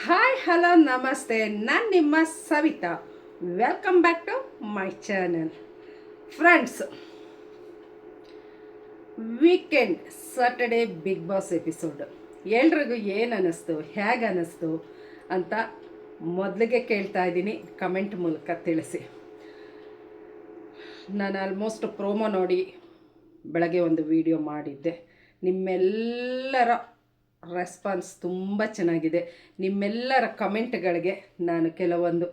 Hi hello ನಮಸ್ತೆ ನಾನು ನಿಮ್ಮ Savitha welcome back to my channel friends weekend Saturday Bigg Boss episode ಎಲ್ರಿಗೂ ಏನು ಅನ್ನಿಸ್ತು ಹೇಗೆ ಅನ್ನಿಸ್ತು ಅಂತ ಮೊದಲಿಗೆ ಕೇಳ್ತಾ ಇದ್ದೀನಿ. ಕಮೆಂಟ್ ಮೂಲಕ ತಿಳಿಸಿ. ನಾನು ಆಲ್ಮೋಸ್ಟ್ ಪ್ರೋಮೋ ನೋಡಿ ಬೆಳಗ್ಗೆ ಒಂದು ವಿಡಿಯೋ ಮಾಡಿದ್ದೆ. ನಿಮ್ಮೆಲ್ಲರ ರೆಸ್ಪಾನ್ಸ್ ತುಂಬ ಚೆನ್ನಾಗಿದೆ. ನಿಮ್ಮೆಲ್ಲರ ಕಮೆಂಟ್ಗಳಿಗೆ ನಾನು ಕೆಲವೊಂದು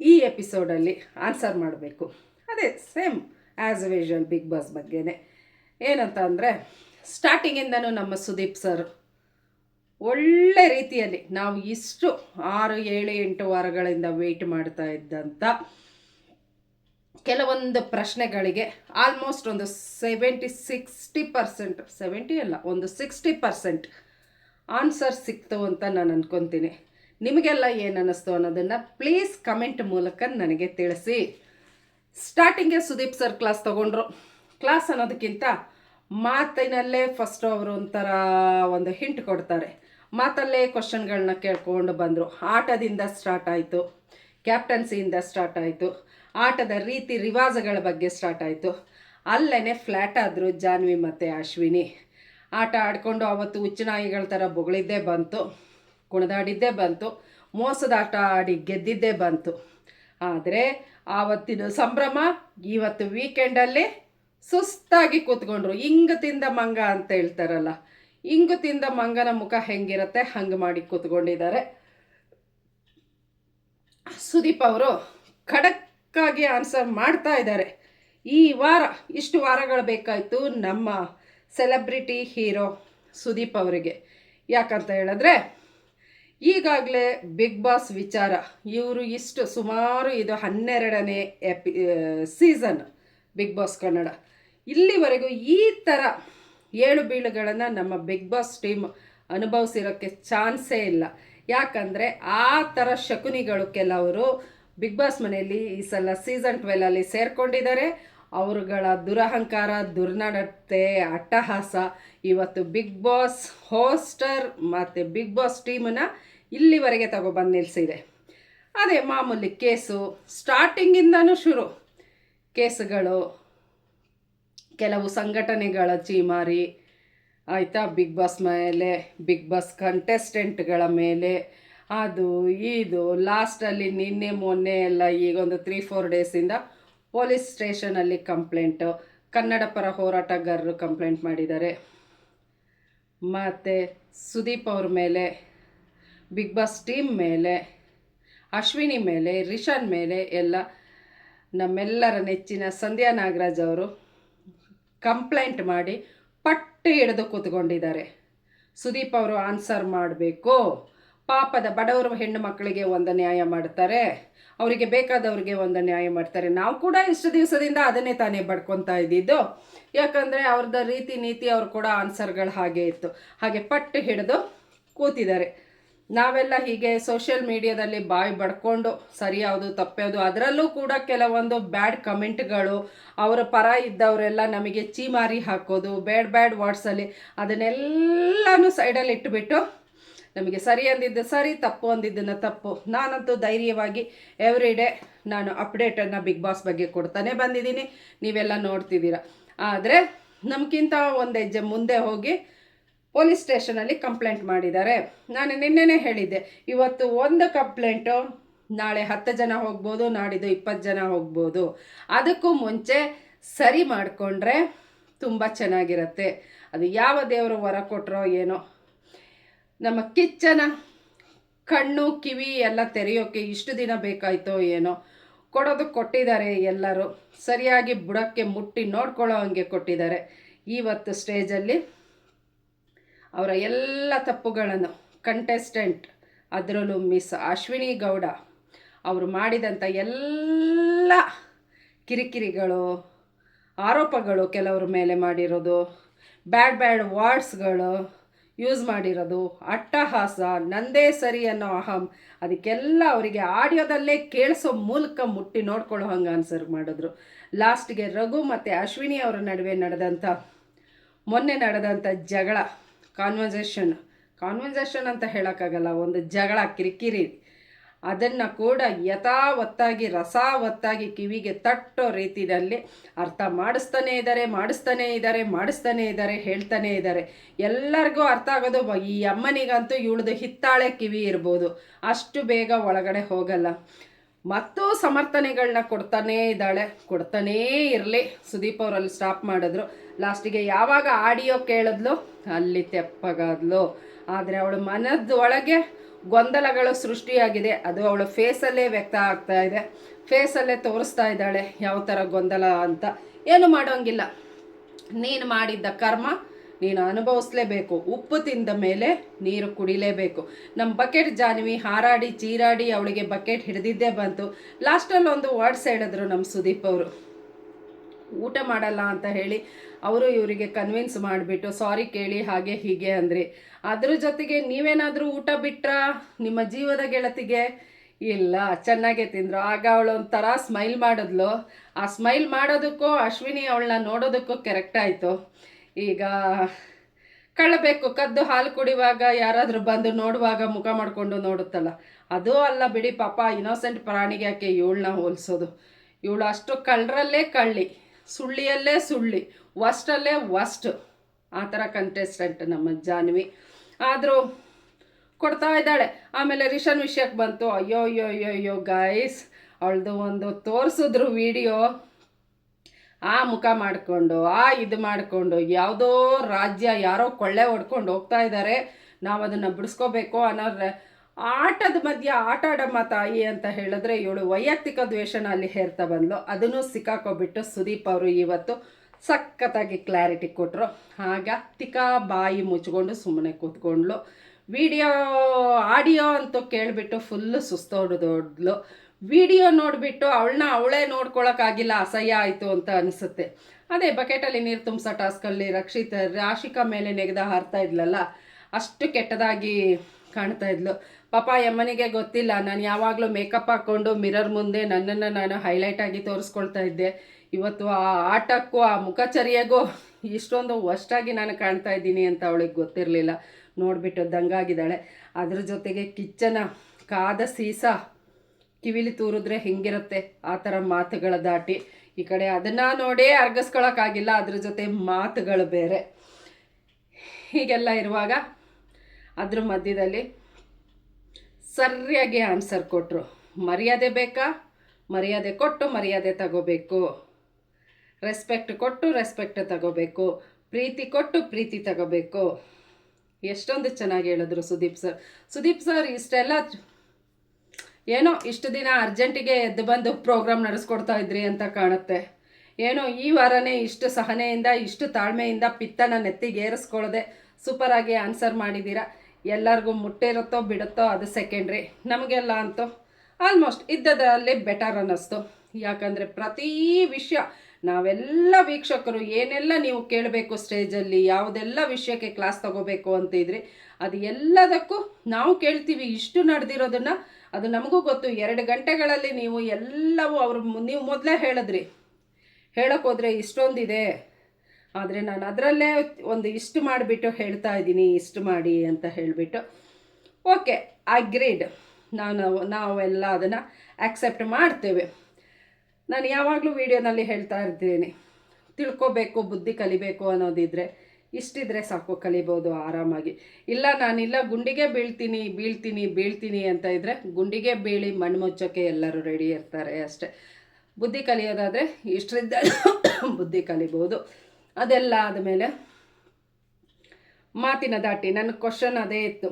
ಈ ಎಪಿಸೋಡಲ್ಲಿ ಆನ್ಸರ್ ಮಾಡಬೇಕು. ಅದೇ same as usual Bigg Boss ಬಗ್ಗೆನೇ. ಏನಂತ ಅಂದರೆ ಸ್ಟಾರ್ಟಿಂಗಿಂದನೂ ನಮ್ಮ ಸುದೀಪ್ ಸರ್ ಒಳ್ಳೆ ರೀತಿಯಲ್ಲಿ ನಾವು ಇಷ್ಟು ಆರು, ಏಳು, ಎಂಟು ವಾರಗಳಿಂದ ವೆಯ್ಟ್ ಮಾಡ್ತಾ ಇದ್ದಂಥ ಕೆಲವೊಂದು ಪ್ರಶ್ನೆಗಳಿಗೆ ಆಲ್ಮೋಸ್ಟ್ ಒಂದು ಸೆವೆಂಟಿ ಸಿಕ್ಸ್ಟಿ ಪರ್ಸೆಂಟ್ ಸೆವೆಂಟಿ ಅಲ್ಲ, ಒಂದು ಸಿಕ್ಸ್ಟಿ ಪರ್ಸೆಂಟ್ ಆನ್ಸರ್ ಸಿಕ್ತು ಅಂತ ನಾನು ಅಂದ್ಕೊತೀನಿ ನಿಮಗೆಲ್ಲ ಏನು ಅನ್ನಿಸ್ತು ಅನ್ನೋದನ್ನು ಪ್ಲೀಸ್ ಕಮೆಂಟ್ ಮೂಲಕ ನನಗೆ ತಿಳಿಸಿ. ಸ್ಟಾರ್ಟಿಂಗೇ ಸುದೀಪ್ ಸರ್ ಕ್ಲಾಸ್ ತೊಗೊಂಡ್ರು. ಕ್ಲಾಸ್ ಅನ್ನೋದಕ್ಕಿಂತ ಮಾತಿನಲ್ಲೇ ಫಸ್ಟು ಅವರು ಒಂಥರ ಒಂದು ಹಿಂಟ್ ಕೊಡ್ತಾರೆ. ಮಾತಲ್ಲೇ ಕ್ವಶನ್ಗಳನ್ನ ಕೇಳ್ಕೊಂಡು ಬಂದರು. ಆಟದಿಂದ ಸ್ಟಾರ್ಟ್ ಆಯಿತು. ಕ್ಯಾಪ್ಟನ್ಸಿಯಿಂದ ಸ್ಟಾರ್ಟ್ ಆಯಿತು. ಆಟದ ರೀತಿ ರಿವಾಜಗಳ ಬಗ್ಗೆ ಸ್ಟಾರ್ಟ್ ಆಯಿತು. ಅಲ್ಲೇ ಫ್ಲ್ಯಾಟ್ ಆದರು ಜಾನ್ವಿ ಮತ್ತು ಅಶ್ವಿನಿ. ಆಟ ಆಡಿಕೊಂಡು ಅವತ್ತು ಹುಚ್ಚನಾಯಿಗಳ ಥರ ಬೊಗಳಿದ್ದೇ ಬಂತು, ಕುಣಿದಾಡಿದ್ದೇ ಬಂತು, ಮೋಸದ ಆಟ ಆಡಿ ಗೆದ್ದಿದ್ದೇ ಬಂತು. ಆದರೆ ಆವತ್ತಿನ ಸಂಭ್ರಮ ಇವತ್ತು ವೀಕೆಂಡಲ್ಲಿ ಸುಸ್ತಾಗಿ ಕೂತ್ಕೊಂಡ್ರು. ಹಿಂಗು ತಿಂದ ಮಂಗ ಅಂತ ಹೇಳ್ತಾರಲ್ಲ ಹಿಂಗು ತಿಂದ ಮಂಗನ ಮುಖ ಹೆಂಗಿರುತ್ತೆ ಹಂಗೆ ಮಾಡಿ ಕೂತ್ಕೊಂಡಿದ್ದಾರೆ. ಸುದೀಪ್ ಅವರು ಖಡಕ್ಕಾಗಿ ಆನ್ಸರ್ ಮಾಡ್ತಾ ಇದ್ದಾರೆ. ಈ ವಾರ ಇಷ್ಟು ವಾರಗಳು ಬೇಕಾಯಿತು ನಮ್ಮ ಸೆಲೆಬ್ರಿಟಿ ಹೀರೋ ಸುದೀಪ್ ಅವರಿಗೆ. ಯಾಕಂತ ಹೇಳಿದ್ರೆ, ಈಗಾಗಲೇ ಬಿಗ್ ಬಾಸ್ ವಿಚಾರ, ಇವರು ಇಷ್ಟು ಸುಮಾರು ಇದು ಹನ್ನೆರಡನೇ ಎಪಿ ಸೀಸನ್ ಬಿಗ್ ಬಾಸ್ ಕನ್ನಡ. ಇಲ್ಲಿವರೆಗೂ ಈ ಥರ ಏಳು ಬೀಳುಗಳನ್ನು ನಮ್ಮ ಬಿಗ್ ಬಾಸ್ ಟೀಮ್ ಅನುಭವಿಸಿರೋಕ್ಕೆ ಚಾನ್ಸೇ ಇಲ್ಲ. ಯಾಕಂದರೆ, ಆ ಥರ ಶಕುನಿಗಳು ಕೆಲವರು ಬಿಗ್ ಬಾಸ್ ಮನೆಯಲ್ಲಿ ಈ ಸಲ ಸೀಸನ್ ಟ್ವೆಲಲ್ಲಿ ಸೇರ್ಕೊಂಡಿದ್ದಾರೆ. ಅವರುಗಳ ದುರಹಂಕಾರ, ದುರ್ನಡತೆ, ಅಟ್ಟಹಾಸ. ಇವತ್ತು ಬಿಗ್ ಬಾಸ್ ಹೋಸ್ಟರ್ ಮತ್ತು ಬಿಗ್ ಬಾಸ್ ಟೀಮನ್ನು ಇಲ್ಲಿವರೆಗೆ ತಗೊಬಂದು ನಿಲ್ಲಿಸಿದೆ ಅದೇ ಮಾಮೂಲಿ ಕೇಸು ಸ್ಟಾರ್ಟಿಂಗಿಂದನೂ ಶುರು. ಕೇಸುಗಳು, ಕೆಲವು ಸಂಘಟನೆಗಳ ಚೀಮಾರಿ, ಆಯಿತಾ? ಬಿಗ್ ಬಾಸ್ ಮೇಲೆ ಬಿಗ್ ಬಾಸ್ ಕಂಟೆಸ್ಟೆಂಟ್ಗಳ ಮೇಲೆ. ಅದು, ಇದು ಲಾಸ್ಟಲ್ಲಿ ನಿನ್ನೆ, ಮೊನ್ನೆ ಎಲ್ಲ ಈಗ ಒಂದು ತ್ರೀ ಫೋರ್ ಡೇಸಿಂದ ಪೊಲೀಸ್ ಸ್ಟೇಷನಲ್ಲಿ ಕಂಪ್ಲೇಂಟು. ಕನ್ನಡ ಪರ ಹೋರಾಟಗಾರರು ಕಂಪ್ಲೇಂಟ್ ಮಾಡಿದ್ದಾರೆ. ಮತ್ತು ಸುದೀಪ್ ಅವ್ರ ಮೇಲೆ, ಬಿಗ್ ಬಾಸ್ ಟೀಮ್ ಮೇಲೆ, ಅಶ್ವಿನಿ ಮೇಲೆ, ರಿಷಾನ್ ಮೇಲೆ ಎಲ್ಲ ನಮ್ಮೆಲ್ಲರ ನೆಚ್ಚಿನ ಸಂಧ್ಯಾ ನಾಗರಾಜ್ ಅವರು ಕಂಪ್ಲೇಂಟ್ ಮಾಡಿ ಪಟ್ಟು ಹಿಡಿದು ಕೂತ್ಕೊಂಡಿದ್ದಾರೆ. ಸುದೀಪ್ ಅವರು ಆನ್ಸರ್ ಮಾಡಬೇಕು. ಪಾಪದ ಬಡವರು ಹೆಣ್ಣು ಮಕ್ಕಳಿಗೆ ಒಂದು ನ್ಯಾಯ ಮಾಡ್ತಾರೆ. ಅವರಿಗೆ ಬೇಕಾದವ್ರಿಗೆ ಒಂದು ನ್ಯಾಯ ಮಾಡ್ತಾರೆ. ನಾವು ಕೂಡ ಇಷ್ಟು ದಿವಸದಿಂದ ಅದನ್ನೇ ತಾನೇ ಬಡ್ಕೊತಾ ಇದ್ದಿದ್ದು. ಯಾಕಂದರೆ ಅವ್ರದ್ದು ರೀತಿ ನೀತಿ ಅವ್ರು ಕೂಡ ಆನ್ಸರ್ಗಳು ಹಾಗೆ ಇತ್ತು. ಹಾಗೆ ಪಟ್ಟು ಹಿಡಿದು ಕೂತಿದ್ದಾರೆ. ನಾವೆಲ್ಲ ಹೀಗೆ ಸೋಷಿಯಲ್ ಮೀಡಿಯಾದಲ್ಲಿ ಬಾಯಿ ಬಡ್ಕೊಂಡು ಸರಿ ಯಾವುದು ತಪ್ಪ್ಯಾವುದು ಅದರಲ್ಲೂ ಕೂಡ ಕೆಲವೊಂದು ಬ್ಯಾಡ್ ಕಮೆಂಟ್ಗಳು ಅವರ ಪರ ಇದ್ದವರೆಲ್ಲ ನಮಗೆ ಚೀಮಾರಿ ಹಾಕೋದು, ಬ್ಯಾಡ್ ಬ್ಯಾಡ್ ವರ್ಡ್ಸಲ್ಲಿ ಅದನ್ನೆಲ್ಲನೂ ಸೈಡಲ್ಲಿ ಇಟ್ಬಿಟ್ಟು ನಮಗೆ ಸರಿ ಅಂದಿದ್ದು ಸರಿ, ತಪ್ಪು ಅಂದಿದ್ದನ್ನು ತಪ್ಪು. ನಾನಂತೂ ಧೈರ್ಯವಾಗಿ ಎವ್ರಿ ಡೇ ನಾನು ಅಪ್ಡೇಟನ್ನು ಬಿಗ್ ಬಾಸ್ ಬಗ್ಗೆ ಕೊಡ್ತಾನೆ ಬಂದಿದ್ದೀನಿ. ನೀವೆಲ್ಲ ನೋಡ್ತಿದ್ದೀರ. ಆದರೆ ನಮಗಿಂತ ಒಂದು ಹೆಜ್ಜೆ ಮುಂದೆ ಹೋಗಿ ಪೊಲೀಸ್ ಸ್ಟೇಷನಲ್ಲಿ ಕಂಪ್ಲೇಂಟ್ ಮಾಡಿದ್ದಾರೆ. ನಾನು ನಿನ್ನೆನೇ ಹೇಳಿದ್ದೆ, ಇವತ್ತು ಒಂದು ಕಂಪ್ಲೇಂಟು ನಾಳೆ ಹತ್ತು ಜನ ಹೋಗ್ಬೋದು, ನಾಡಿದ್ದು ಇಪ್ಪತ್ತು ಜನ ಹೋಗ್ಬೋದು. ಅದಕ್ಕೂ ಮುಂಚೆ ಸರಿ ಮಾಡಿಕೊಂಡ್ರೆ ತುಂಬ ಚೆನ್ನಾಗಿರುತ್ತೆ. ಅದು ಯಾವ ದೇವರು ವರ ಕೊಟ್ಟರೋ ಏನೋ ನಮ್ಮ ಕಿಚ್ಚನ, ಕಣ್ಣು, ಕಿವಿ ಎಲ್ಲ ತೆರೆಯೋಕ್ಕೆ ಇಷ್ಟು ದಿನ ಬೇಕಾಯ್ತೋ ಏನೋ. ಕೊಡೋದು ಕೊಟ್ಟಿದ್ದಾರೆ ಎಲ್ಲರೂ. ಸರಿಯಾಗಿ ಬುಡಕ್ಕೆ ಮುಟ್ಟಿ ನೋಡ್ಕೊಳ್ಳೋ ಹಂಗೆ ಕೊಟ್ಟಿದ್ದಾರೆ. ಇವತ್ತು ಸ್ಟೇಜಲ್ಲಿ ಅವರ ಎಲ್ಲ ತಪ್ಪುಗಳನ್ನು ಕಂಟೆಸ್ಟೆಂಟ್ ಅದರಲ್ಲೂ ಮಿಸ್ ಅಶ್ವಿನಿ ಗೌಡ ಅವರು ಮಾಡಿದಂಥ ಎಲ್ಲ ಕಿರಿಕಿರಿಗಳು, ಆರೋಪಗಳು ಕೆಲವ್ರ ಮೇಲೆ ಮಾಡಿರೋದು. ಬ್ಯಾಡ್ ಬ್ಯಾಡ್ ವರ್ಡ್ಸ್ಗಳು. ಯೂಸ್ ಮಾಡಿರೋದು. ಅಟ್ಟಹಾಸ, ನಂದೇ ಸರಿ ಅನ್ನೋ ಅಹಂ. ಅದಕ್ಕೆಲ್ಲ ಅವರಿಗೆ ಆಡಿಯೋದಲ್ಲೇ ಕೇಳಿಸೋ ಮೂಲಕ ಮುಟ್ಟಿ ನೋಡ್ಕೊಳ್ಳೋ ಹಂಗೆ ಆನ್ಸರ್ ಮಾಡಿದ್ರು. ಲಾಸ್ಟ್ಗೆ ರಘು ಮತ್ತು ಅಶ್ವಿನಿ ಅವರ ನಡುವೆ ನಡೆದಂಥ ಮೊನ್ನೆ ನಡೆದಂಥ ಜಗಳ ಕಾನ್ವರ್ಸೇಷನ್ ಕಾನ್ವರ್ಸೇಷನ್ ಅಂತ ಹೇಳೋಕ್ಕಾಗಲ್ಲ, ಒಂದು ಜಗಳ, ಕಿರಿಕಿರಿ. ಅದನ್ನು ಕೂಡ ಯಥಾವತ್ತಾಗಿ, ರಸಾವತ್ತಾಗಿ ಕಿವಿಗೆ ತಟ್ಟೋ ರೀತಿಯಲ್ಲಿ ಅರ್ಥ ಮಾಡಿಸ್ತಾನೆ ಇದ್ದಾರೆ ಮಾಡಿಸ್ತಾನೆ ಇದ್ದಾರೆ ಮಾಡಿಸ್ತಾನೆ ಇದ್ದಾರೆ, ಹೇಳ್ತಾನೆ ಇದ್ದಾರೆ. ಎಲ್ಲರಿಗೂ ಅರ್ಥ ಆಗೋದು ಈ ಅಮ್ಮನಿಗಂತೂ ಇವಳದು ಹಿತ್ತಾಳೆ ಕಿವಿ ಇರ್ಬೋದು. ಅಷ್ಟು ಬೇಗ ಒಳಗಡೆ ಹೋಗಲ್ಲ. ಮತ್ತು ಸಮರ್ಥನೆಗಳನ್ನ ಕೊಡ್ತಾನೇ ಇದ್ದಾಳೆ, ಕೊಡ್ತಾನೇ ಇರಲಿ. ಸುದೀಪ್ ಅವರಲ್ಲಿ ಸ್ಟಾಪ್ ಮಾಡಿದ್ರು. ಲಾಸ್ಟಿಗೆ ಯಾವಾಗ ಆಡಿಯೋ ಕೇಳಿದ್ಲು? ಅಲ್ಲಿ ತೆಪ್ಪಗಾದ್ಲು. ಆದರೆ ಅವಳು ಮನದ ಒಳಗೆ ಗೊಂದಲಗಳು ಸೃಷ್ಟಿಯಾಗಿದೆ. ಅದು ಅವಳ ಫೇಸಲ್ಲೇ ವ್ಯಕ್ತ ಆಗ್ತಾ ಇದೆ. ಫೇಸಲ್ಲೇ ತೋರಿಸ್ತಾ ಇದ್ದಾಳೆ, ಯಾವ ಥರ ಗೊಂದಲ ಅಂತ. ಏನು ಮಾಡೋಂಗಿಲ್ಲ ನೀನು ಮಾಡಿದ್ದ ಕರ್ಮ ನೀನು ಅನುಭವಿಸ್ಲೇಬೇಕು. ಉಪ್ಪು ತಿಂದ ಮೇಲೆ ನೀರು ಕುಡಿಲೇಬೇಕು. ನಮ್ಮ ಬಕೆಟ್ ಜಾನ್ವಿ ಹಾರಾಡಿ, ಚೀರಾಡಿ ಅವಳಿಗೆ ಬಕೆಟ್ ಹಿಡಿದಿದ್ದೇ ಬಂತು. ಲಾಸ್ಟಲ್ಲಿ ಒಂದು ವರ್ಡ್ಸ್ ಹೇಳಿದ್ರು ನಮ್ಮ ಸುದೀಪ್ ಅವರು. ಊಟ ಮಾಡಲ್ಲ ಅಂತ ಹೇಳಿ ಅವರು ಇವರಿಗೆ ಕನ್ವಿನ್ಸ್ ಮಾಡಿಬಿಟ್ಟು ಸಾರಿ ಕೇಳಿ, ಹಾಗೆ ಹೀಗೆ ಅಂದ್ರಿ. ಅದ್ರ ಜೊತೆಗೆ ನೀವೇನಾದರೂ ಊಟ ಬಿಟ್ರಾ? ನಿಮ್ಮ ಜೀವದ ಗೆಳತಿಗೆ? ಇಲ್ಲ, ಚೆನ್ನಾಗೆ ತಿಂದರು. ಆಗ ಅವಳು ಒಂಥರ ಸ್ಮೈಲ್ ಮಾಡಿದ್ಲು. ಆ ಸ್ಮೈಲ್ ಮಾಡೋದಕ್ಕೂ ಅಶ್ವಿನಿ ಅವಳನ್ನ ನೋಡೋದಕ್ಕೂ ಕರೆಕ್ಟ್ ಆಯಿತು. ಈಗ ಕಳ್ಳಬೇಕು. ಕದ್ದು ಹಾಲು ಕುಡಿಯುವಾಗ ಯಾರಾದರೂ ಬಂದು ನೋಡುವಾಗ ಮುಖ ಮಾಡಿಕೊಂಡು ನೋಡುತ್ತಲ್ಲ. ಅದು ಅಲ್ಲ ಬಿಡಿ ಪಾಪ ಇನೋಸೆಂಟ್ ಪ್ರಾಣಿಗೆ ಯಾಕೆ ಇವಳನ್ನ ಹೋಲಿಸೋದು. ಇವಳು ಅಷ್ಟು ಕಳ್ಳರಲ್ಲೇ ಕಳ್ಳಿ. ಸುಳ್ಳಿಯಲ್ಲೇ ಸುಳ್ಳಿ ವಸ್ಟಲ್ಲೇ ವಸ್ಟ್. ಆ ಥರ ಕಂಟೆಸ್ಟೆಂಟ್ ನಮ್ಮ ಜಾನ್ವಿ. ಆದರೂ ಕೊಡ್ತಾ ಇದ್ದಾಳೆ. ಆಮೇಲೆ ರಿಷನ್ ವಿಷಯಕ್ಕೆ ಬಂತು, ಅಯ್ಯೋ ಅಯ್ಯೋ ಅಯ್ಯೋ ಅಯ್ಯೋ ಗಾಯ್ಸ್ ಅವಳದು ಒಂದು ತೋರಿಸಿದ್ರು ವಿಡಿಯೋ ಆ ಮುಖ ಮಾಡಿಕೊಂಡು, ಆ ಇದು ಮಾಡಿಕೊಂಡು, ಯಾವುದೋ ರಾಜ್ಯ ಯಾರೋ ಕೊಳ್ಳೆ ಹೊಡ್ಕೊಂಡು ಹೋಗ್ತಾ ಇದ್ದಾರೆ. ನಾವು ಅದನ್ನು ಬಿಡಿಸ್ಕೋಬೇಕು ಅನ್ನೋದ್ರೆ ಆಟದ ಮಧ್ಯ ಆಟ ಆಡಮ್ಮ ತಾಯಿ ಅಂತ ಹೇಳಿದ್ರೆ ಇವಳು ವೈಯಕ್ತಿಕ ದ್ವೇಷನ ಅಲ್ಲಿ ಹೇರ್ತಾ ಬಂದ್ಲು. ಅದನ್ನು ಸಿಕ್ಕಾಕೊಬಿಟ್ಟು ಸುದೀಪ್ ಅವರು ಇವತ್ತು ಸಖತ್ತಾಗಿ ಕ್ಲಾರಿಟಿ ಕೊಟ್ಟರು ಹಾಗೆ ತಿಕಾ ಬಾಯಿ ಮುಚ್ಕೊಂಡು ಸುಮ್ಮನೆ ಕೂತ್ಕೊಂಡ್ಲು ವಿಡಿಯೋ, ಆಡಿಯೋ ಅಂತೂ ಕೇಳಿಬಿಟ್ಟು ಫುಲ್ಲು ಸುಸ್ತೋಡ್ದೋಡ್ಲು. ವಿಡಿಯೋ ನೋಡಿಬಿಟ್ಟು ಅವಳನ್ನ ಅವಳೇ ನೋಡ್ಕೊಳಕ್ಕಾಗಿಲ್ಲ, ಅಸಹ್ಯ ಆಯಿತು ಅಂತ ಅನಿಸುತ್ತೆ. ಅದೇ ಬಕೆಟಲ್ಲಿ ನೀರು ತುಂಬಿಸೋ ಟಾಸ್ಕಲ್ಲಿ ರಕ್ಷಿತ, ರಾಶಿಕಾ ಮೇಲೆ ನೆಗೆದ ಹಾರ್ತಾ ಇದ್ಲಲ್ಲ, ಅಷ್ಟು ಕೆಟ್ಟದಾಗಿ ಕಾಣ್ತಾ ಇದ್ಲು. ಪಾಪ ಯಮ್ಮನಿಗೆ ಗೊತ್ತಿಲ್ಲ. ನಾನು ಯಾವಾಗಲೂ ಮೇಕಪ್ ಹಾಕ್ಕೊಂಡು ಮಿರರ್ ಮುಂದೆ ನನ್ನನ್ನು ನಾನು ಹೈಲೈಟ್ ಆಗಿ ತೋರಿಸ್ಕೊಳ್ತಾ ಇದ್ದೆ. ಇವತ್ತು ಆ ಆಟಕ್ಕೂ, ಆ ಮುಖಚರ್ಯೆಗೂ ಇಷ್ಟೊಂದು ವಷ್ಟಾಗಿ ನಾನು ಕಾಣ್ತಾ ಇದ್ದೀನಿ ಅಂತ ಅವಳಿಗೆ ಗೊತ್ತಿರಲಿಲ್ಲ. ನೋಡಿಬಿಟ್ಟು ದಂಗಾಗಿದ್ದಾಳೆ ಅದ್ರ ಜೊತೆಗೆ ಕಿಚ್ಚನ ಕಾದ ಸೀಸ ಕಿವಿಲಿ ತೂರಿದ್ರೆ ಹೆಂಗಿರುತ್ತೆ? ಆ ಥರ ಮಾತುಗಳ ದಾಟಿ. ಈ ಕಡೆ ಅದನ್ನು ನೋಡೇ ಅರ್ಗಿಸ್ಕೊಳಕ್ಕಾಗಿಲ್ಲ. ಅದ್ರ ಜೊತೆ ಮಾತುಗಳು ಬೇರೆ. ಹೀಗೆಲ್ಲ ಇರುವಾಗ ಅದ್ರ ಮಧ್ಯದಲ್ಲಿ ಸರಿಯಾಗಿ ಆನ್ಸರ್ ಕೊಟ್ಟರು ಮರ್ಯಾದೆ ಬೇಕಾ? ಮರ್ಯಾದೆ ಕೊಟ್ಟು ಮರ್ಯಾದೆ ತಗೋಬೇಕು. ರೆಸ್ಪೆಕ್ಟ್ ಕೊಟ್ಟು ರೆಸ್ಪೆಕ್ಟ್ ತಗೋಬೇಕು. ಪ್ರೀತಿ ಕೊಟ್ಟು ಪ್ರೀತಿ ತಗೋಬೇಕು. ಎಷ್ಟೊಂದು ಚೆನ್ನಾಗಿ ಹೇಳಿದ್ರು ಸುದೀಪ್ ಸರ್. ಸುದೀಪ್ ಸರ್, ಇಷ್ಟೆಲ್ಲ ಏನೋ ಇಷ್ಟು ದಿನ ಅರ್ಜೆಂಟಿಗೆ ಎದ್ದು ಬಂದು ಪ್ರೋಗ್ರಾಮ್ ನಡೆಸ್ಕೊಡ್ತಾ ಇದ್ರಿ ಅಂತ ಕಾಣುತ್ತೆ. ಏನೋ ಈ ವಾರನೇ ಇಷ್ಟು ಸಹನೆಯಿಂದ, ಇಷ್ಟು ತಾಳ್ಮೆಯಿಂದ, ಪಿತ್ತನ ನೆತ್ತಿಗೆ ಏರಿಸ್ಕೊಳ್ಳದೆ ಸೂಪರಾಗಿ ಆನ್ಸರ್ ಮಾಡಿದ್ದೀರಾ? ಎಲ್ಲರಿಗೂ ಮುಟ್ಟಿರುತ್ತೋ ಬಿಡುತ್ತೋ ಅದು ಸೆಕೆಂಡ್ರಿ ನಮಗೆಲ್ಲ ಅಂತೂ ಆಲ್ಮೋಸ್ಟ್ ಇದ್ದದರಲ್ಲಿ ಬೆಟರ್ ಅನ್ನಿಸ್ತು. ಯಾಕಂದರೆ ಪ್ರತಿ ವಿಷಯ ನಾವೆಲ್ಲ ವೀಕ್ಷಕರು ಏನೆಲ್ಲ ನೀವು ಕೇಳಬೇಕು ಸ್ಟೇಜಲ್ಲಿ ಯಾವುದೆಲ್ಲ ವಿಷಯಕ್ಕೆ ಕ್ಲಾಸ್ ತಗೋಬೇಕು ಅಂತಿದ್ರಿ, ಅದು ಎಲ್ಲದಕ್ಕೂ ನಾವು ಕೇಳ್ತೀವಿ ಇಷ್ಟು ನಡೆದಿರೋದನ್ನು. ಅದು ನಮಗೂ ಗೊತ್ತು, ಎರಡು ಗಂಟೆಗಳಲ್ಲಿ ನೀವು ಎಲ್ಲವೂ ಅವರು ನೀವು ಮೊದಲೇ ಹೇಳಿದ್ರಿ. ಹೇಳೋಕ್ಕೋದ್ರೆ ಇಷ್ಟೊಂದಿದೆ. ಆದರೆ ನಾನು ಅದರಲ್ಲೇ ಒಂದು ಇಷ್ಟು ಮಾಡಿಬಿಟ್ಟು ಹೇಳ್ತಾ ಇದ್ದೀನಿ, ಇಷ್ಟು ಮಾಡಿ ಅಂತ ಹೇಳಿಬಿಟ್ಟು. ಓಕೆ ಅಗ್ರೀಡ್ ನಾನು ನಾವೆಲ್ಲ ಅದನ್ನು ಆಕ್ಸೆಪ್ಟ್ ಮಾಡ್ತೇವೆ. ನಾನು ಯಾವಾಗಲೂ ವೀಡಿಯೋನಲ್ಲಿ ಹೇಳ್ತಾ ಇರ್ತೀನಿ, ತಿಳ್ಕೊಬೇಕು, ಬುದ್ಧಿ ಕಲಿಬೇಕು ಅನ್ನೋದಿದ್ರೆ, ಇಷ್ಟಿದ್ರೆ ಸಾಕು ಕಲಿಬೋದು ಆರಾಮಾಗಿ. ಇಲ್ಲ ನಾನಿಲ್ಲ ಗುಂಡಿಗೆ ಬೀಳ್ತೀನಿ ಬೀಳ್ತೀನಿ ಬೀಳ್ತೀನಿ ಅಂತ ಇದ್ದರೆ ಗುಂಡಿಗೆ ಬೀಳಿ ಮಣ್ಣು ಮುಚ್ಚೋಕ್ಕೆ ಎಲ್ಲರೂ ರೆಡಿ ಇರ್ತಾರೆ ಅಷ್ಟೇ. ಬುದ್ಧಿ ಕಲಿಯೋದಾದರೆ ಇಷ್ಟರಿಂದ ಬುದ್ಧಿ ಕಲಿಬೋದು. ಅದೆಲ್ಲ ಆದಮೇಲೆ ಮಾತಿನ ದಾಟಿ ನನ್ನ ಕ್ವಶನ್ ಅದೇ ಇತ್ತು.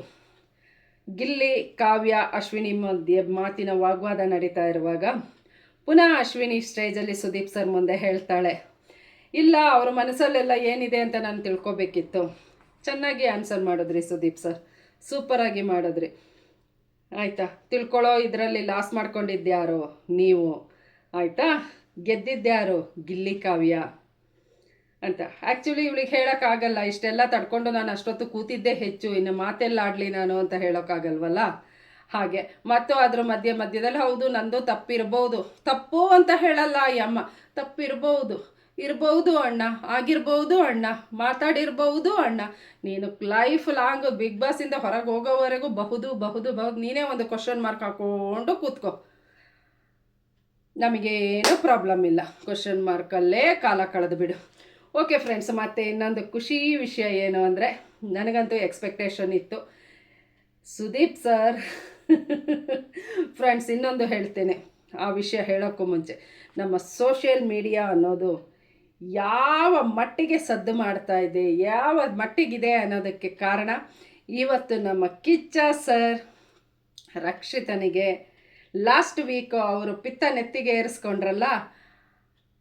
ಗಿಲ್ಲಿ, ಕಾವ್ಯ, ಅಶ್ವಿನಿ ಮಧ್ಯೆ ಮಾತಿನ ವಾಗ್ವಾದ ನಡೀತಾ ಇರುವಾಗ ಪುನಃ ಅಶ್ವಿನಿ ಸ್ಟೇಜಲ್ಲಿ ಸುದೀಪ್ ಸರ್ ಮುಂದೆ ಹೇಳ್ತಾಳೆ, ಇಲ್ಲ, ಅವ್ರ ಮನಸ್ಸಲ್ಲೆಲ್ಲ ಏನಿದೆ ಅಂತ ನಾನು ತಿಳ್ಕೊಬೇಕಿತ್ತು. ಚೆನ್ನಾಗಿ ಆನ್ಸರ್ ಮಾಡಿದ್ರಿ ಸುದೀಪ್ ಸರ್ ಸೂಪರಾಗಿ ಮಾಡಿದ್ರಿ. ಆಯಿತಾ? ತಿಳ್ಕೊಳ್ಳೋ ಇದರಲ್ಲಿ ಲಾಸ್ ಮಾಡ್ಕೊಂಡಿದ್ದ್ಯಾರು ನೀವು. ಆಯಿತಾ? ಗೆದ್ದಿದ್ದ್ಯಾರು ಗಿಲ್ಲಿ, ಕಾವ್ಯ. ಅಂತ. ಆ್ಯಕ್ಚುಲಿ ಇವಳಿಗೆ ಹೇಳೋಕ್ಕಾಗಲ್ಲ. ಇಷ್ಟೆಲ್ಲ ತಡ್ಕೊಂಡು ನಾನು ಅಷ್ಟೊತ್ತು ಕೂತಿದ್ದೇ ಹೆಚ್ಚು. ಇನ್ನು ಮಾತೆಲ್ಲ ಆಡಲಿ ನಾನು ಅಂತ ಹೇಳೋಕ್ಕಾಗಲ್ವಲ್ಲ? ಹಾಗೆ. ಮತ್ತು ಅದ್ರ ಮಧ್ಯ ಮಧ್ಯದಲ್ಲಿ ಹೌದು, ನಂದು ತಪ್ಪಿರ್ಬೋದು. ತಪ್ಪು ಅಂತ ಹೇಳಲ್ಲ ಈ ಅಮ್ಮ. ತಪ್ಪಿರ್ಬೋದು. ಇರ್ಬೋದು ಅಣ್ಣ. ಆಗಿರ್ಬೋದು ಅಣ್ಣ. ಮಾತಾಡಿರ್ಬೋದು ಅಣ್ಣ. ನೀನು ಲೈಫ್ ಲಾಂಗ್ ಬಿಗ್ ಬಾಸಿಂದ ಹೊರಗೆ ಹೋಗೋವರೆಗೂ ಬಹುದು ಬಹುದು ಬಹುದು ನೀನೇ ಒಂದು ಕ್ವಶನ್ ಮಾರ್ಕ್ ಹಾಕೊಂಡು ಕೂತ್ಕೋ. ನಮಗೇನು ಪ್ರಾಬ್ಲಮ್ ಇಲ್ಲ. ಕ್ವಶನ್ ಮಾರ್ಕಲ್ಲೇ ಕಾಲ ಕಳೆದು ಬಿಡು. ಓಕೆ ಫ್ರೆಂಡ್ಸ್ ಮತ್ತೆ ಇನ್ನೊಂದು ಖುಷಿ ವಿಷಯ ಏನು ಅಂದರೆ ನನಗಂತೂ ಎಕ್ಸ್ಪೆಕ್ಟೇಷನ್ ಇತ್ತು. ಸುದೀಪ್ ಸರ್ ಫ್ರೆಂಡ್ಸ್ ಇನ್ನೊಂದು ಹೇಳ್ತೇನೆ. ಆ ವಿಷಯ ಹೇಳೋಕ್ಕೂ ಮುಂಚೆ. ನಮ್ಮ ಸೋಷಿಯಲ್ ಮೀಡಿಯಾ ಅನ್ನೋದು ಯಾವ ಮಟ್ಟಿಗೆ ಸದ್ದು ಮಾಡ್ತಾ ಇದೆ, ಯಾವ ಮಟ್ಟಿಗಿದೆ ಅನ್ನೋದಕ್ಕೆ ಕಾರಣ ಇವತ್ತು ನಮ್ಮ ಕಿಚ್ಚ ಸರ್ ರಕ್ಷಿತನಿಗೆ ಲಾಸ್ಟ್ ವೀಕು ಅವರು ಪಿತ್ತ ನೆತ್ತಿಗೆ ಏರಿಸ್ಕೊಂಡ್ರಲ್ಲ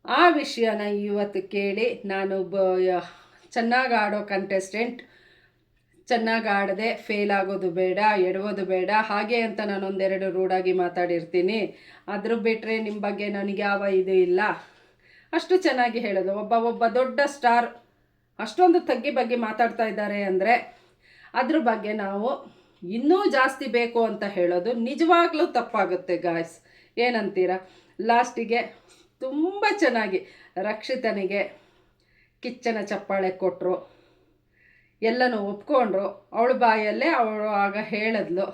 ಆ ವಿಷಯನ ಇವತ್ತು ಕೇಳಿ ನಾನು ಬ ಚೆನ್ನಾಗಿ ಆಡೋ ಕಂಟೆಸ್ಟೆಂಟ್ ಚೆನ್ನಾಗಿ ಆಡದೆ ಫೇಲ್ ಆಗೋದು ಬೇಡ, ಎಡವೋದು ಬೇಡ, ಹಾಗೆ ಅಂತ ನಾನು ಒಂದೆರಡು ರೂಢಾಗಿ ಮಾತಾಡಿರ್ತೀನಿ. ಅದ್ರ ಬಿಟ್ಟರೆ ನಿಮ್ಮ ಬಗ್ಗೆ ನನಗೆ ಯಾವ ಇದು ಇಲ್ಲ. ಅಷ್ಟು ಚೆನ್ನಾಗಿ ಹೇಳೋದು. ಒಬ್ಬ ಒಬ್ಬ ದೊಡ್ಡ ಸ್ಟಾರ್ ಅಷ್ಟೊಂದು ತಗ್ಗಿ ಬಗ್ಗೆ ಮಾತಾಡ್ತಾ ಇದ್ದಾರೆ ಅಂದರೆ ಅದ್ರ ಬಗ್ಗೆ ನಾವು ಇನ್ನೂ ಜಾಸ್ತಿ ಬೇಕು ಅಂತ ಹೇಳೋದು ನಿಜವಾಗ್ಲೂ ತಪ್ಪಾಗುತ್ತೆ ಗಾಯ್ಸ್ ಏನಂತೀರ? ಲಾಸ್ಟಿಗೆ ತುಂಬ ಚೆನ್ನಾಗಿ ರಕ್ಷಿತನಿಗೆ ಕಿಚ್ಚನ ಚಪ್ಪಾಳೆ ಕೊಟ್ಟರು ಎಲ್ಲನೂ ಒಪ್ಕೊಂಡ್ರು. ಅವಳ ಬಾಯಲ್ಲೇ ಅವಳು ಆಗ ಹೇಳಿದ್ಲು,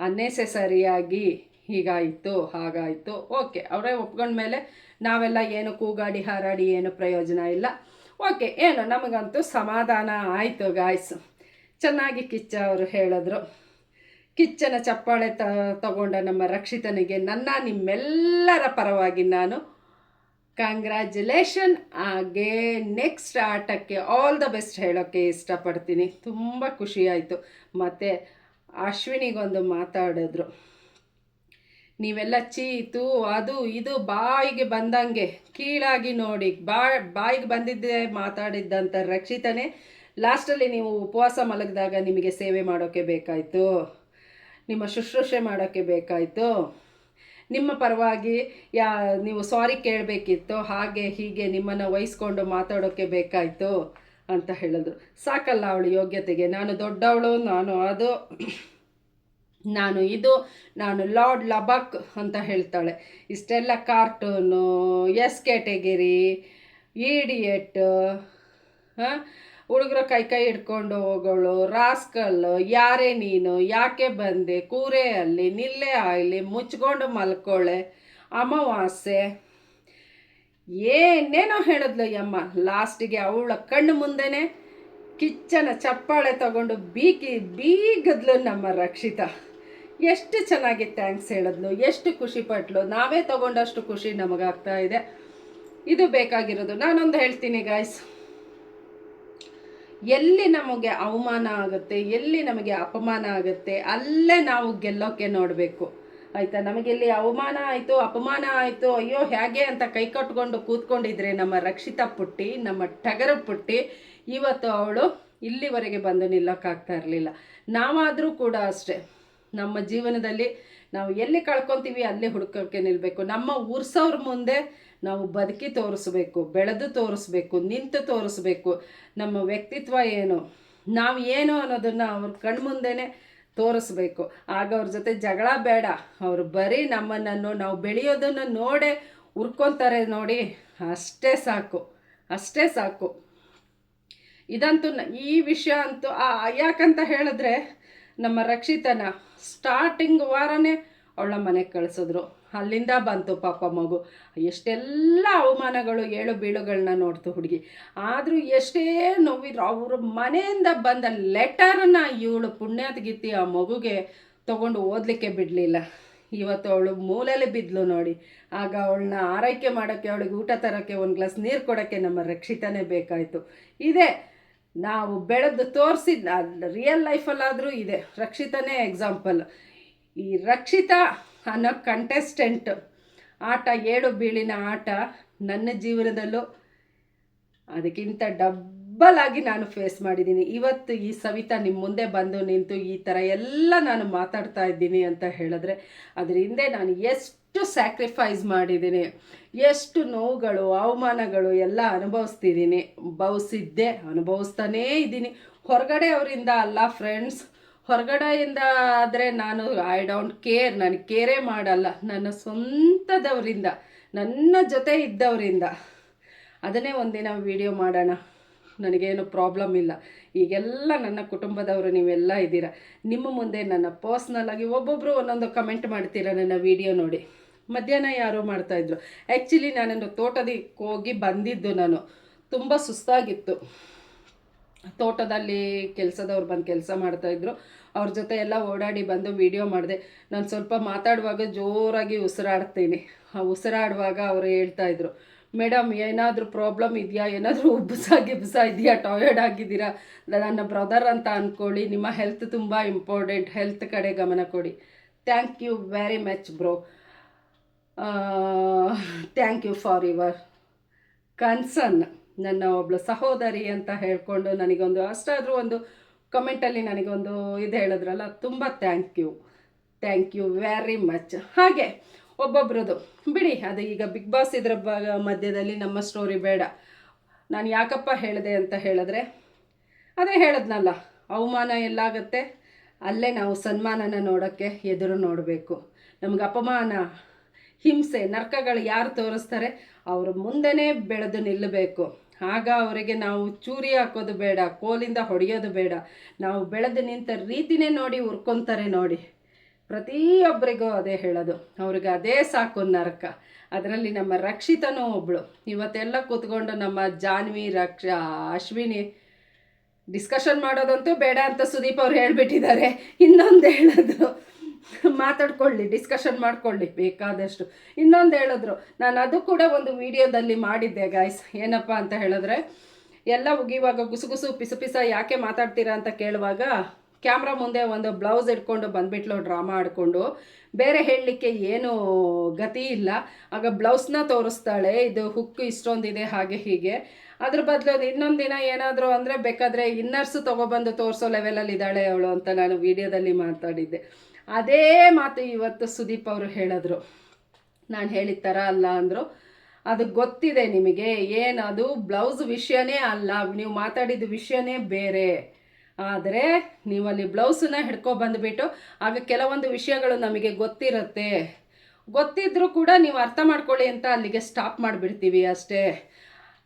ಅನ್ನೆಸೆಸರಿಯಾಗಿ ಹೀಗಾಯಿತು, ಹಾಗಾಯಿತು. ಓಕೆ, ಅವರೇ ಒಪ್ಕೊಂಡ್ಮೇಲೆ ನಾವೆಲ್ಲ ಏನು ಕೂಗಾಡಿ ಹಾರಾಡಿ ಏನು ಪ್ರಯೋಜನ ಇಲ್ಲ. ಓಕೆ, ಏನು ನಮಗಂತೂ ಸಮಾಧಾನ ಆಯಿತು ಗಾಯ್ಸ್ ಚೆನ್ನಾಗಿ ಕಿಚ್ಚ ಅವರು ಹೇಳಿದ್ರು. ಕಿಚ್ಚನ ಚಪ್ಪಾಳೆ ತ, ತಗೊಂಡ ನಮ್ಮ ರಕ್ಷಿತನಿಗೆ, ನನ್ನ ನಿಮ್ಮೆಲ್ಲರ ಪರವಾಗಿ ನಾನು ಕಂಗ್ರ್ಯಾಚುಲೇಷನ್ ಹಾಗೆ ನೆಕ್ಸ್ಟ್ ಆಟಕ್ಕೆ ಆಲ್ ದ ಬೆಸ್ಟ್ ಹೇಳೋಕ್ಕೆ ಇಷ್ಟಪಡ್ತೀನಿ. ತುಂಬ ಖುಷಿಯಾಯಿತು ಮತ್ತು ಅಶ್ವಿನಿಗೊಂದು ಮಾತಾಡಿದ್ರು. ನೀವೆಲ್ಲ ಚೀತು, ಅದು ಇದು ಬಾಯಿಗೆ ಬಂದಂಗೆ, ಕೀಳಾಗಿ ನೋಡಿ, ಬಾ, ಬಾಯಿಗೆ ಬಂದಿದ್ದೆ ಮಾತಾಡಿದ್ದಂಥ ರಕ್ಷಿತನೇ, ಲಾಸ್ಟಲ್ಲಿ ನೀವು ಉಪವಾಸ ಮಲಗಿದಾಗ ನಿಮಗೆ ಸೇವೆ ಮಾಡೋಕ್ಕೆ ಬೇಕಾಯಿತು. ನಿಮ್ಮ ಶುಶ್ರೂಷೆ ಮಾಡೋಕ್ಕೆ ಬೇಕಾಯಿತು. ನಿಮ್ಮ ಪರವಾಗಿ ಯಾ, ನೀವು ಸಾರಿ ಕೇಳಬೇಕಿತ್ತು, ಹಾಗೆ ಹೀಗೆ ನಿಮ್ಮನ್ನು ವಹಿಸ್ಕೊಂಡು ಮಾತಾಡೋಕ್ಕೆ ಬೇಕಾಯಿತು ಅಂತ ಹೇಳಿದ್ರು. ಸಾಕಲ್ಲ ಅವಳು ಯೋಗ್ಯತೆಗೆ. ನಾನು ದೊಡ್ಡವಳು, ನಾನು ಅದು, ನಾನು ಇದು, ನಾನು ಲಾರ್ಡ್ ಲಬಕ್ ಅಂತ ಹೇಳ್ತಾಳೆ. ಇಷ್ಟೆಲ್ಲ ಕಾರ್ಟೂನು, ಎಸ್ ಕ್ಯಾಟಗಿರಿ, ಇಡಿಯಟ್, ಹಾಂ? ಹುಡುಗರ ಕೈ ಕೈ ಹಿಡ್ಕೊಂಡು ಹೋಗೋಳು, ರಾಸ್ಕಲ್ಲು, ಯಾರೇ ನೀನು, ಯಾಕೆ ಬಂದೆ ಕೂರೆ ಅಲ್ಲಿ ನಿಲ್ಲೆ ಆಗಲಿ, ಮುಚ್ಕೊಂಡು ಮಲ್ಕೊಳ್ಳೆ, ಅಮಾವಾಸ್ಯೆ. ಏನೇನೋ ಹೇಳಿದ್ಲು ಯಮ್ಮ. ಲಾಸ್ಟಿಗೆ ಅವಳ ಕಣ್ಣು ಮುಂದೆನೆ ಕಿಚ್ಚನ ಚಪ್ಪಾಳೆ ತಗೊಂಡು ಬೀಕಿ, ಬೀಗದ್ಲು ನಮ್ಮ ರಕ್ಷಿತ. ಎಷ್ಟು ಚೆನ್ನಾಗಿ ಥ್ಯಾಂಕ್ಸ್ ಹೇಳಿದ್ಲು, ಎಷ್ಟು ಖುಷಿ ಪಟ್ಲು. ನಾವೇ ತಗೊಂಡಷ್ಟು ಖುಷಿ ನಮಗಾಗ್ತಾ ಇದೆ. ಇದು ಬೇಕಾಗಿರೋದು. ನಾನೊಂದು ಹೇಳ್ತೀನಿ ಗಾಯ್ಸ್ ಎಲ್ಲಿ ನಮಗೆ ಅವಮಾನ ಆಗುತ್ತೆ, ಎಲ್ಲಿ ನಮಗೆ ಅಪಮಾನ ಆಗುತ್ತೆ, ಅಲ್ಲೇ ನಾವು ಗೆಲ್ಲೋಕೆ ನೋಡಬೇಕು. ಆಯಿತಾ? ನಮಗೆಲ್ಲಿ ಅವಮಾನ ಆಯಿತು, ಅಪಮಾನ ಆಯಿತು, ಅಯ್ಯೋ ಹೇಗೆ ಅಂತ ಕೈ ಕಟ್ಕೊಂಡು ಕೂತ್ಕೊಂಡಿದ್ರೆ ನಮ್ಮ ರಕ್ಷಿತಾ ಪುಟ್ಟಿ, ನಮ್ಮ ಟಗರ ಪುಟ್ಟಿ, ಇವತ್ತು ಅವಳು ಇಲ್ಲಿವರೆಗೆ ಬಂದು ನಿಲ್ಲೋಕ್ಕಾಗ್ತಾ ಇರಲಿಲ್ಲ. ನಾವಾದರೂ ಕೂಡ ಅಷ್ಟೇ, ನಮ್ಮ ಜೀವನದಲ್ಲಿ ನಾವು ಎಲ್ಲಿ ಕಳ್ಕೊತೀವಿ, ಅಲ್ಲೇ ಹುಡ್ಕೋಕ್ಕೆ ನಿಲ್ಲಬೇಕು ನಮ್ಮ ಉರ್ಸೋರ ಮುಂದೆ ನಾವು ಬದುಕಿ ತೋರಿಸ್ಬೇಕು, ಬೆಳೆದು ತೋರಿಸ್ಬೇಕು, ನಿಂತು ತೋರಿಸ್ಬೇಕು. ನಮ್ಮ ವ್ಯಕ್ತಿತ್ವ ಏನು? ನಾವು ಏನು ಅನ್ನೋದನ್ನು ಅವ್ರ ಕಣ್ಮುಂದೆನೇ ತೋರಿಸ್ಬೇಕು. ಆಗ ಅವ್ರ ಜೊತೆ ಜಗಳ ಬೇಡ. ಅವರು ಬರೀ ನಮ್ಮನ್ನು ನಾವು ಬೆಳೆಯೋದನ್ನು ನೋಡೇ ಉರ್ಕೊತಾರೆ ನೋಡಿ. ಅಷ್ಟೇ ಸಾಕು. ಅಷ್ಟೇ ಸಾಕು. ಇದಂತೂ ಈ ವಿಷಯ ಅಂತೂ ಯಾಕಂತ ಹೇಳಿದ್ರೆ ನಮ್ಮ ರಕ್ಷಿತನ ಸ್ಟಾರ್ಟಿಂಗ್ ವಾರನೇ ಅವಳ ಮನೆಗೆ ಕಳಿಸಿದ್ರು. ಅಲ್ಲಿಂದ ಬಂತು ಪಾಪ ಮಗು. ಎಷ್ಟೆಲ್ಲ ಅವಮಾನಗಳು, ಏಳು ಬೀಳುಗಳನ್ನ ನೋಡ್ತು ಹುಡುಗಿ. ಆದರೂ ಎಷ್ಟೇ ನೋವಿದ್ರು ಅವ್ರ ಮನೆಯಿಂದ ಬಂದ ಲೆಟರನ್ನ ಇವಳು ಪುಣ್ಯಾತ್ಗಿತ್ತಿ ಆ ಮಗುಗೆ ತೊಗೊಂಡು ಓದಲಿಕ್ಕೆ ಬಿಡಲಿಲ್ಲ. ಇವತ್ತು ಅವಳು ಮೂಲೆಯಲ್ಲಿ ಬಿದ್ಲು ನೋಡಿ. ಆಗ ಅವಳನ್ನ ಆರೈಕೆ ಮಾಡೋಕ್ಕೆ, ಅವಳಿಗೆ ಊಟ ತರೋಕ್ಕೆ ಒಂದು ಗ್ಲಾಸ್ ನೀರು ಕೊಡೋಕ್ಕೆ ನಮ್ಮ ರಕ್ಷಿತನೇ ಬೇಕಾಯಿತು. ಇದೆ. ನಾವು ಬೆಳೆದು ತೋರಿಸಿದ, ರಿಯಲ್ ಲೈಫಲ್ಲಾದರೂ ಇದೆ. ರಕ್ಷಿತನೇ ಎಕ್ಸಾಂಪಲ್. ಈ ರಕ್ಷಿತ ಅನ್ನೋ ಕಂಟೆಸ್ಟೆಂಟ್ ಆಟ, ಏಳು ಬೀಳಿನ ಆಟ ನನ್ನ ಜೀವನದಲ್ಲೂ ಅದಕ್ಕಿಂತ ಡಬ್ಬಲ್ ಆಗಿ ನಾನು ಫೇಸ್ ಮಾಡಿದ್ದೀನಿ. ಇವತ್ತು ಈ ಸವಿತಾ ನಿಮ್ಮ ಮುಂದೆ ಬಂದು ನಿಂತು ಈ ಥರ ಎಲ್ಲ ನಾನು ಮಾತಾಡ್ತಾ ಇದ್ದೀನಿ ಅಂತ ಹೇಳಿದ್ರೆ ಅದ್ರ ಹಿಂದೆ ನಾನು ಎಷ್ಟು ಸ್ಯಾಕ್ರಿಫೈಸ್ ಮಾಡಿದ್ದೀನಿ, ಎಷ್ಟು ನೋವುಗಳು, ಅವಮಾನಗಳು ಎಲ್ಲ ಅನುಭವಿಸ್ತಿದ್ದೀನಿ. ಅನುಭವಿಸಿದ್ದೆ, ಅನುಭವಿಸ್ತಾನೇ ಇದ್ದೀನಿ. ಹೊರಗಡೆ ಅವರಿಂದ ಅಲ್ಲ ಫ್ರೆಂಡ್ಸ್ ಹೊರಗಡೆಯಿಂದ ಆದರೆ ನಾನು ಐ ಡೋಂಟ್ ಕೇರ್ ನಾನು ಕೇರೇ ಮಾಡಲ್ಲ. ನನ್ನ ಸ್ವಂತದವರಿಂದ, ನನ್ನ ಜೊತೆ ಇದ್ದವರಿಂದ. ಅದನ್ನೇ ಒಂದಿನ ವಿಡಿಯೋ ಮಾಡೋಣ. ನನಗೇನು ಪ್ರಾಬ್ಲಮ್ ಇಲ್ಲ. ಈಗೆಲ್ಲ ನನ್ನ ಕುಟುಂಬದವರು ನೀವೆಲ್ಲ ಇದ್ದೀರ. ನಿಮ್ಮ ಮುಂದೆ ನನ್ನ ಪರ್ಸ್ನಲ್ಲಾಗಿ ಒಬ್ಬೊಬ್ಬರು ಒಂದೊಂದು ಕಮೆಂಟ್ ಮಾಡ್ತೀರ ನನ್ನ ವಿಡಿಯೋ ನೋಡಿ. ಮಧ್ಯಾಹ್ನ ಯಾರೋ ಮಾಡ್ತಾಯಿದ್ರು ಆ್ಯಕ್ಚುಲಿ ನಾನೊಂದು ತೋಟದಕ್ಕೆ ಹೋಗಿ ಬಂದಿದ್ದು ನಾನು. ತುಂಬ ಸುಸ್ತಾಗಿತ್ತು. ತೋಟದಲ್ಲಿ ಕೆಲಸದವ್ರು ಬಂದು ಕೆಲಸ ಮಾಡ್ತಾಯಿದ್ರು ಅವ್ರ ಜೊತೆ ಎಲ್ಲ ಓಡಾಡಿ ಬಂದು ವಿಡಿಯೋ ಮಾಡಿದೆ. ನಾನು ಸ್ವಲ್ಪ ಮಾತಾಡುವಾಗ ಜೋರಾಗಿ ಉಸಿರಾಡ್ತೀನಿ. ಆ ಉಸಿರಾಡುವಾಗ ಅವರು ಹೇಳ್ತಾಯಿದ್ರು ಮೇಡಮ್ ಏನಾದರೂ ಪ್ರಾಬ್ಲಮ್ ಇದೆಯಾ? ಏನಾದರೂ ಉಬ್ಬಸ ಗಿಬ್ಬಸ ಇದೆಯಾ? ಟಯರ್ಡ್ ಆಗಿದ್ದೀರಾ? ನನ್ನ ಬ್ರದರ್ ಅಂತ ಅಂದ್ಕೊಳ್ಳಿ ನಿಮ್ಮ ಹೆಲ್ತ್ ತುಂಬ ಇಂಪಾರ್ಟೆಂಟ್ ಹೆಲ್ತ್ ಕಡೆ ಗಮನ ಕೊಡಿ. Thank you very much bro thank you for your concern ನನ್ನ ಒಬ್ಳು ಸಹೋದರಿ ಅಂತ ಹೇಳ್ಕೊಂಡು ನನಗೊಂದು ಅಷ್ಟಾದರೂ ಒಂದು ಕಮೆಂಟಲ್ಲಿ ನನಗೊಂದು ಇದು ಹೇಳಿದ್ರಲ್ಲ, ತುಂಬ thank you thank you very much ಹಾಗೆ ಒಬ್ಬೊಬ್ರದ್ದು ಬಿಡಿ, ಅದು ಈಗ ಬಿಗ್ ಬಾಸ್ ಇದ್ರ ಬ, ಮಧ್ಯದಲ್ಲಿ ನಮ್ಮ ಸ್ಟೋರಿ ಬೇಡ. ನಾನು ಯಾಕಪ್ಪ ಹೇಳಿದೆ ಅಂತ ಹೇಳಿದ್ರೆ, ಅದೇ ಹೇಳಿದ್ನಲ್ಲ, ಅವಮಾನ ಎಲ್ಲಾಗತ್ತೆ, ಅಲ್ಲೇ ನಾವು ಸನ್ಮಾನನ ನೋಡೋಕ್ಕೆ ಎದುರು ನೋಡಬೇಕು. ನಮ್ಗೆ ಅಪಮಾನ, ಹಿಂಸೆ, ನರ್ಕಗಳು ಯಾರು ತೋರಿಸ್ತಾರೆ, ಅವ್ರ ಮುಂದೆನೇ ಬೆಳೆದು ನಿಲ್ಲಬೇಕು. ಆಗ ಅವರಿಗೆ ನಾವು ಚೂರಿ ಹಾಕೋದು ಬೇಡ, ಕೋಲಿಂದ ಹೊಡೆಯೋದು ಬೇಡ. ನಾವು ಬೆಳೆದು ನಿಂತ ರೀತಿನೇ ನೋಡಿ ಉರ್ಕೊತಾರೆ ನೋಡಿ. ಪ್ರತಿಯೊಬ್ಬರಿಗೂ ಅದೇ ಹೇಳೋದು. ಅವ್ರಿಗೆ ಅದೇ ಸಾಕು ನರಕ. ಅದರಲ್ಲಿ ನಮ್ಮ ರಕ್ಷಿತನೂ ಒಬ್ಬಳು ಇವತ್ತೆಲ್ಲ ಕೂತ್ಕೊಂಡು ನಮ್ಮ ಜಾನ್ವಿ, ರಕ್ಷ, ಅಶ್ವಿನಿ ಡಿಸ್ಕಷನ್ ಮಾಡೋದಂತೂ ಬೇಡ ಅಂತ ಸುದೀಪ್ ಅವ್ರು ಹೇಳ್ಬಿಟ್ಟಿದ್ದಾರೆ. ಇನ್ನೊಂದು ಹೇಳೋದು. ಮಾತಾಡ್ಕೊಳ್ಳಿ ಡಿಸ್ಕಷನ್ ಮಾಡ್ಕೊಳ್ಳಿ, ಬೇಕಾದಷ್ಟು. ಇನ್ನೊಂದು ಹೇಳಿದ್ರು, ನಾನು ಅದು ಕೂಡ ಒಂದು ವಿಡಿಯೋದಲ್ಲಿ ಮಾಡಿದ್ದೆ ಗಾಯ್ಸ್ ಏನಪ್ಪ ಅಂತ ಹೇಳಿದ್ರೆ, ಎಲ್ಲ ಉಗಿವಾಗ ಗುಸುಗುಸು ಗುಸು ಪಿಸು ಪಿಸ ಯಾಕೆ ಮಾತಾಡ್ತೀರಾ ಅಂತ ಕೇಳುವಾಗ, ಕ್ಯಾಮ್ರಾ ಮುಂದೆ ಒಂದು ಬ್ಲೌಸ್ ಇಟ್ಕೊಂಡು ಬಂದ್ಬಿಟ್ಲು, ಡ್ರಾಮಾ ಆಡಿಕೊಂಡು. ಬೇರೆ ಹೇಳಲಿಕ್ಕೆ ಏನು ಗತಿ ಇಲ್ಲ. ಆಗ ಬ್ಲೌಸ್ನ ತೋರಿಸ್ತಾಳೆ, ಇದು ಹುಕ್ ಇಷ್ಟೊಂದಿದೆ, ಹಾಗೆ ಹೀಗೆ. ಅದ್ರ ಬದಲು ಇನ್ನೊಂದು ದಿನ ಏನಾದರೂ ಅಂದರೆ ಬೇಕಾದರೆ ಇನ್ನರ್ಸು ತೊಗೊಬಂದು ತೋರಿಸೋ ಲೆವೆಲಲ್ಲಿ ಇದ್ದಾಳೆ ಅವಳು ಅಂತ ನಾನು ವಿಡಿಯೋದಲ್ಲಿ ಮಾತಾಡಿದ್ದೆ. ಅದೇ ಮಾತು ಇವತ್ತು ಸುದೀಪ್ ಅವರು ಹೇಳಿದ್ರು. ನಾನು ಹೇಳಿದ ಥರ ಅಲ್ಲ ಅಂದರು. ಅದು ಗೊತ್ತಿದೆ ನಿಮಗೆ ಏನದು ಬ್ಲೌಸ್ ವಿಷಯನೇ ಅಲ್ಲ, ನೀವು ಮಾತಾಡಿದ ವಿಷಯನೇ ಬೇರೆ. ಆದರೆ ನೀವಲ್ಲಿ ಬ್ಲೌಸನ್ನ ಹಿಡ್ಕೊ ಬಂದುಬಿಟ್ಟು, ಆಗ ಕೆಲವೊಂದು ವಿಷಯಗಳು ನಮಗೆ ಗೊತ್ತಿರುತ್ತೆ. ಗೊತ್ತಿದ್ರೂ ಕೂಡ ನೀವು ಅರ್ಥ ಮಾಡ್ಕೊಳ್ಳಿ ಅಂತ ಅಲ್ಲಿಗೆ ಸ್ಟಾಪ್ ಮಾಡಿಬಿಡ್ತೀವಿ ಅಷ್ಟೇ.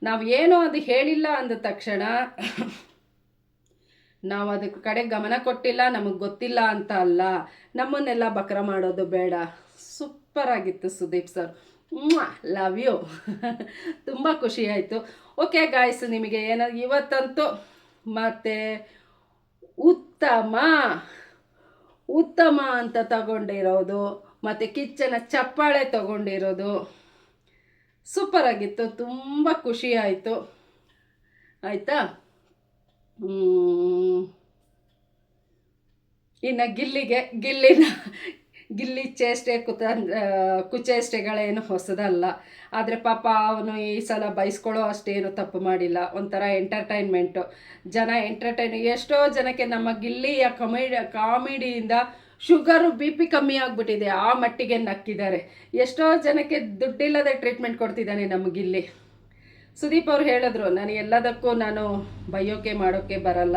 ನಾವು ಏನೋ ಅದು ಹೇಳಿಲ್ಲ ಅಂದ ತಕ್ಷಣ ನಾವು ಅದಕ್ಕೆ ಕಡೆ ಗಮನ ಕೊಟ್ಟಿಲ್ಲ, ನಮಗೆ ಗೊತ್ತಿಲ್ಲ ಅಂತ ಅಲ್ಲ. ನಮ್ಮನ್ನೆಲ್ಲ ಬಕ್ರ ಮಾಡೋದು ಬೇಡ. ಸೂಪರ್ ಆಗಿತ್ತು ಸುದೀಪ್ ಸರ್. Love you. ತುಂಬ ಖುಷಿ ಆಯಿತು. ಓಕೆ ಗಾಯ್ಸ್, ನಿಮಗೆ ಏನೋ, ಇವತ್ತಂತೂ ಮತ್ತು ಉತ್ತಮ ಉತ್ತಮ ಅಂತ ತಗೊಂಡಿರೋದು, ಮತ್ತು ಕಿಚ್ಚನ ಚಪ್ಪಾಳೆ ತಗೊಂಡಿರೋದು. ಸೂಪರ್ ಆಗಿತ್ತು, ತುಂಬ ಖುಷಿ ಆಯಿತು. ಆಯಿತಾ? ಇನ್ನು ಗಿಲ್ಲಿಗೆ, ಗಿಲ್ಲಿನ, ಗಿಲ್ಲಿ ಚೇಷ್ಟೆ ಕುತ ಕುಚೇಷ್ಟೆಗಳೇನು ಹೊಸದಲ್ಲ. ಆದರೆ ಪಾಪ ಅವನು ಈ ಸಲ ಬೈಸ್ಕೊಳ್ಳೋ ಅಷ್ಟೇನು ತಪ್ಪು ಮಾಡಿಲ್ಲ. ಒಂಥರ ಎಂಟರ್ಟೈನ್ಮೆಂಟು ಜನ ಎಂಟರ್ಟೈನ್ ಎಷ್ಟೋ ಜನಕ್ಕೆ ನಮ್ಮ ಗಿಲ್ಲಿಯ ಕಮಿಡಿ ಕಾಮಿಡಿಯಿಂದ ಶುಗರು ಬಿ ಪಿ ಕಮ್ಮಿ ಆಗಿಬಿಟ್ಟಿದೆ. ಆ ಮಟ್ಟಿಗೆ ನಕ್ಕಿದ್ದಾರೆ. ಎಷ್ಟೋ ಜನಕ್ಕೆ ದುಡ್ಡಿಲ್ಲದೆ ಟ್ರೀಟ್ಮೆಂಟ್ ಕೊಡ್ತಿದ್ದಾನೆ ನಮ್ಮ ಗಿಲ್ಲಿ. ಸುದೀಪ್ ಅವ್ರು ಹೇಳಿದ್ರು, ನಾನು ಎಲ್ಲದಕ್ಕೂ ನಾನು ಬಯ್ಯೋಕೆ ಮಾಡೋಕೆ ಬರಲ್ಲ.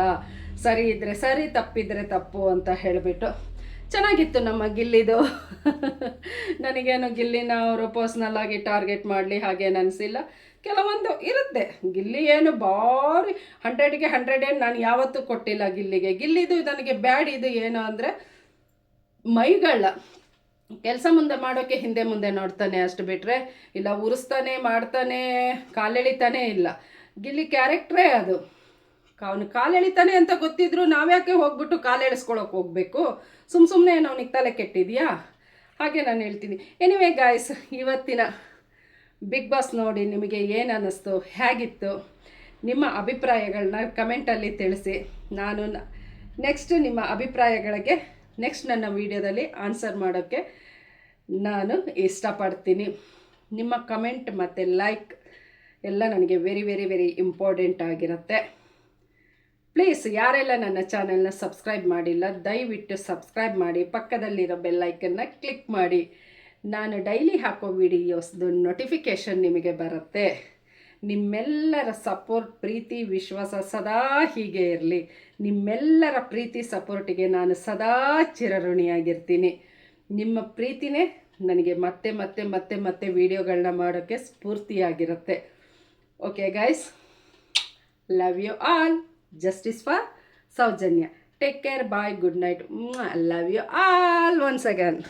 ಸರಿ ಇದ್ದರೆ ಸರಿ, ತಪ್ಪಿದ್ರೆ ತಪ್ಪು ಅಂತ ಹೇಳಿಬಿಟ್ಟು ಚೆನ್ನಾಗಿತ್ತು ನಮ್ಮ ಗಿಲ್ಲಿದು. ನನಗೇನು ಗಿಲ್ಲಿನ ಅವರು ಪರ್ಸ್ನಲ್ ಆಗಿ ಟಾರ್ಗೆಟ್ ಮಾಡಲಿ ಹಾಗೇನು ಅನಿಸಿಲ್ಲ. ಕೆಲವೊಂದು ಇರುತ್ತೆ. ಗಿಲ್ಲಿ ಏನು ಭಾರಿ ಹಂಡ್ರೆಡ್ಗೆ ಹಂಡ್ರೆಡ್ ಏನು ನಾನು ಯಾವತ್ತೂ ಕೊಟ್ಟಿಲ್ಲ ಗಿಲ್ಲಿಗೆ. ಗಿಲ್ಲಿದು ನನಗೆ ಬ್ಯಾಡ್ ಇದು ಏನು ಅಂದರೆ ಮೈಗಳ ಕೆಲಸ ಮುಂದೆ ಮಾಡೋಕ್ಕೆ ಹಿಂದೆ ಮುಂದೆ ನೋಡ್ತಾನೆ ಅಷ್ಟು ಬಿಟ್ಟರೆ ಇಲ್ಲ ಉರಿಸ್ತಾನೆ, ಮಾಡ್ತಾನೆ, ಕಾಲೆಳಿತಾನೆ ಇಲ್ಲ. ಗಿಲ್ಲಿ ಕ್ಯಾರೆಕ್ಟ್ರೇ ಅದು. ಅವನು ಕಾಲೆಳಿತಾನೆ ಅಂತ ಗೊತ್ತಿದ್ರು ನಾವ್ಯಾಕೆ ಹೋಗ್ಬಿಟ್ಟು ಕಾಲೆಳಿಸ್ಕೊಳಕ್ಕೆ ಹೋಗಬೇಕು? ಸುಮ್ಮ ಸುಮ್ಮನೆ ಅವನಿಗೆ ತಲೆ ಕೆಟ್ಟಿದೆಯಾ? ಹಾಗೆ ನಾನು ಹೇಳ್ತೀನಿ. ಎನಿವೇ ಗಾಯ್ಸ್ ಇವತ್ತಿನ ಬಿಗ್ ಬಾಸ್ ನೋಡಿ ನಿಮಗೆ ಏನು ಅನ್ನಿಸ್ತು, ಹೇಗಿತ್ತು? ನಿಮ್ಮ ಅಭಿಪ್ರಾಯಗಳನ್ನ ಕಮೆಂಟಲ್ಲಿ ತಿಳಿಸಿ. ನಾನು ನೆಕ್ಸ್ಟ್ ನಿಮ್ಮ ಅಭಿಪ್ರಾಯಗಳಿಗೆ ನೆಕ್ಸ್ಟ್ ನನ್ನ ವಿಡಿಯೋದಲ್ಲಿ ಆನ್ಸರ್ ಮಾಡೋಕ್ಕೆ ನಾನು ಇಷ್ಟಪಡ್ತೀನಿ. ನಿಮ್ಮ ಕಮೆಂಟ್ ಮತ್ತು ಲೈಕ್ ಎಲ್ಲ ನನಗೆ ವೆರಿ ವೆರಿ ವೆರಿ ಇಂಪಾರ್ಟೆಂಟ್ ಆಗಿರುತ್ತೆ. ಪ್ಲೀಸ್ ಯಾರೆಲ್ಲ ನನ್ನ ಚಾನೆಲ್ನ ಸಬ್ಸ್ಕ್ರೈಬ್ ಮಾಡಿಲ್ಲ, ದಯವಿಟ್ಟು ಸಬ್ಸ್ಕ್ರೈಬ್ ಮಾಡಿ. ಪಕ್ಕದಲ್ಲಿರೋ ಬೆಲ್ಲೈಕನ್ನ ಕ್ಲಿಕ್ ಮಾಡಿ. ನಾನು ಡೈಲಿ ಹಾಕೋ ವಿಡಿಯೋಸ್ದು ನೋಟಿಫಿಕೇಷನ್ ನಿಮಗೆ ಬರುತ್ತೆ. ನಿಮ್ಮೆಲ್ಲರ ಸಪೋರ್ಟ್ ಪ್ರೀತಿ, ವಿಶ್ವಾಸ ಸದಾ ಹೀಗೆ ಇರಲಿ. ನಿಮ್ಮೆಲ್ಲರ ಪ್ರೀತಿ ಸಪೋರ್ಟಿಗೆ ನಾನು ಸದಾ ಚಿರಋಣಿಯಾಗಿರ್ತೀನಿ. ನಿಮ್ಮ ಪ್ರೀತಿನೇ ನನಗೆ ಮತ್ತೆ ಮತ್ತೆ ಮತ್ತೆ ಮತ್ತೆ ವೀಡಿಯೋಗಳನ್ನ ಮಾಡೋಕ್ಕೆ ಸ್ಫೂರ್ತಿಯಾಗಿರುತ್ತೆ. Okay guys love you all justice for Sowjanya take care bye good night love you all once again